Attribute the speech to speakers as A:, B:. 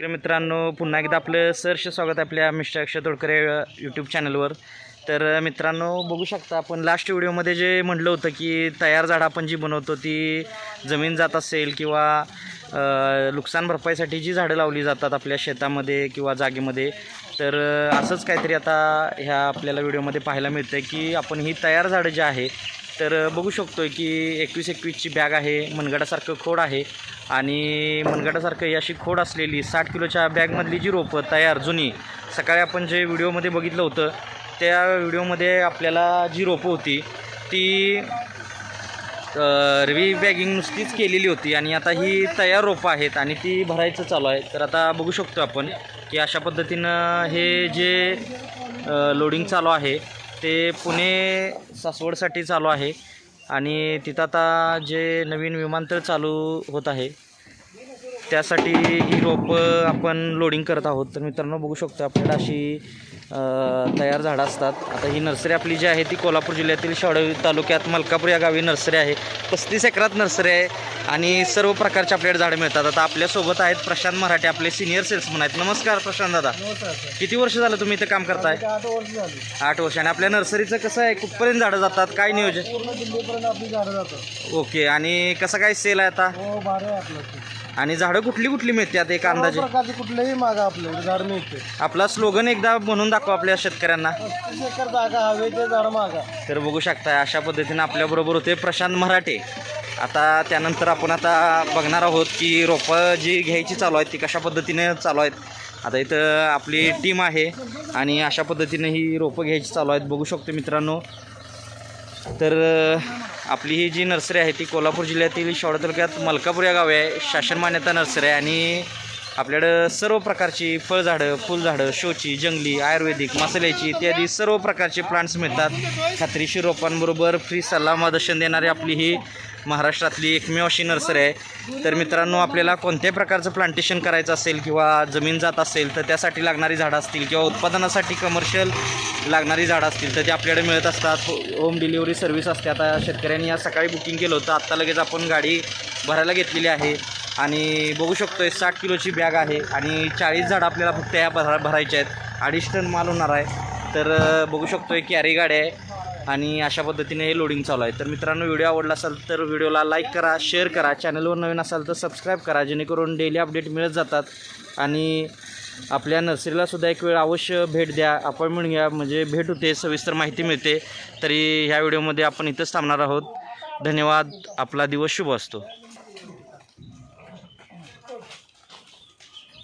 A: शेतकरी मित्रांनो पुन्हा एकदा आपलं सहर्ष स्वागत आहे आपल्या मिस्टर अक्षय तोडकरे यूट्यूब चॅनलवर तर मित्रांनो बघू शकता आपण लास्ट व्हिडिओमध्ये जे म्हटलं होतं की तयार झाडं आपण जी बनवतो ती जमीन जात असेल किंवा नुकसान भरपाईसाठी जी झाडं लावली जातात आपल्या शेतामध्ये किंवा जागेमध्ये तर असंच काहीतरी आता ह्या आपल्याला व्हिडिओमध्ये पाहायला मिळतं आहे की आपण ही तयार झाडं जी आहे तर बघू शकतो की एकवीस एकवीसची बॅग आहे मनगडासारखं खोड आहे आणि मनगडासारखं ही अशी खोड असलेली साठ किलोच्या बॅगमधली जी रोपं तयार जुनी सकाळी आपण जे व्हिडिओमध्ये बघितलं होतं त्या व्हिडिओमध्ये आपल्याला जी रोपं होती ती रवी बॅगिंग नुसतीच केलेली होती आणि आता ही तयार रोपं आहेत आणि ती भरायचं चालू आहे. तर आता बघू शकतो आपण की अशा पद्धतीनं हे जे लोडिंग चालू आहे ते पुणे सासवडसाठी चालू आहे. आणि तिथं आता जे नवीन विमानतळ चालू होत आहे त्यासाठी ही रोपं आपण लोडिंग करत आहोत. तर मित्रांनो बघू शकतो आपल्याला अशी तयार झाडं असतात. आता ही नर्सरी आपली जी आहे ती कोल्हापूर जिल्ह्यातील शाडवी तालुक्यात मलकापूर या गावी नर्सरी आहे. पस्तीस एकरात नर्सरी आहे आणि सर्व प्रकारचे आपल्याकडे झाडं मिळतात. आता आपल्यासोबत आहेत प्रशांत मराठे आपले सिनियर सेल्समन आहेत. नमस्कार प्रशांत दादा. किती वर्ष झालं तुम्ही इथं काम करताय?
B: आठ वर्ष झाली.
A: आठ वर्ष. आणि आपल्या नर्सरीचं कसं आहे? कुठपर्यंत झाडं जातात? काय नियोजन? ओके. आणि कसं काय सेल आहे आता? आणि झाडं कुठली कुठली मिळतात एक अंदाजे?
B: प्रकारचे कुठलेही मागा आपल्याकडे झाड मिळते.
A: आपला स्लोगन एकदा म्हणून दाखवा आपल्या शेतकऱ्यांना.
B: पस्तीस एकर जागा हवे ते झाड मागा.
A: तर बघू शकता अशा पद्धतीनं आपल्याबरोबर होते प्रशांत मराठे. आता त्यानंतर आपण आता बघणार आहोत की रोपं जी घ्यायची चालू आहेत ती कशा पद्धतीने चालू आहेत. आता इथं आपली टीम आहे आणि अशा पद्धतीने ही रोपं घ्यायची चालू आहेत. बघू शकतो मित्रांनो. तर आपली ही जी नर्सरी आहे ती कोल्हापूर जिल्ह्यातील शहादा तालुक्यात मलकापूर या गावी आहे. शासन मान्यता नर्सरी आहे आणि आपल्याकडं सर्व प्रकारची फळझाडं फुलझाडं शोची जंगली आयुर्वेदिक मसाल्याची इत्यादी सर्व प्रकारचे प्लांट्स मिळतात. खात्रीशीर रोपांबरोबर फ्री सल्ला मार्गदर्शन देणारी आपली ही महाराष्ट्रातली एकमेव अशी नर्सरी आहे. तर मित्रांनो आपल्याला कोणत्याही प्रकारचं प्लांटेशन करायचं असेल किंवा जमीन जात असेल तर त्यासाठी लागणारी झाडं असतील किंवा उत्पादनासाठी कमर्शियल लागणारी झाडं असतील तर ते आपल्याकडे मिळत असतात. होम डिलिव्हरी सर्व्हिस असते. आता शेतकऱ्यांनी या सकाळी बुकिंग केलं होतं. आत्ता लगेच आपण गाडी भरायला घेतलेली आहे. आणि बघू शकतो आहे साठ किलोची बॅग आहे आणि चाळीस झाडं आपल्याला फक्त या भरा भरायचे आहेत. अडीच टन माल होणार आहे. तर बघू शकतो आहे कॅरी गाडी आहे. आणि अशा पद्धतीने हे लोडिंग चालू आहे. तर मित्रांनो व्हिडिओ आवडला असेल तर व्हिडिओला लाईक करा शेअर करा. चॅनलवर नवीन असाल तर सबस्क्राईब करा जेणेकरून डेली अपडेट मिळत जातात. आणि आपल्या नर्सरीलासुद्धा एक वेळ अवश्य भेट द्या. अपॉइंटमेंट घ्या म्हणजे भेट होते सविस्तर माहिती मिळते. तरी ह्या व्हिडिओमध्ये आपण इथंच थांबणार आहोत. धन्यवाद. आपला दिवस शुभ असतो.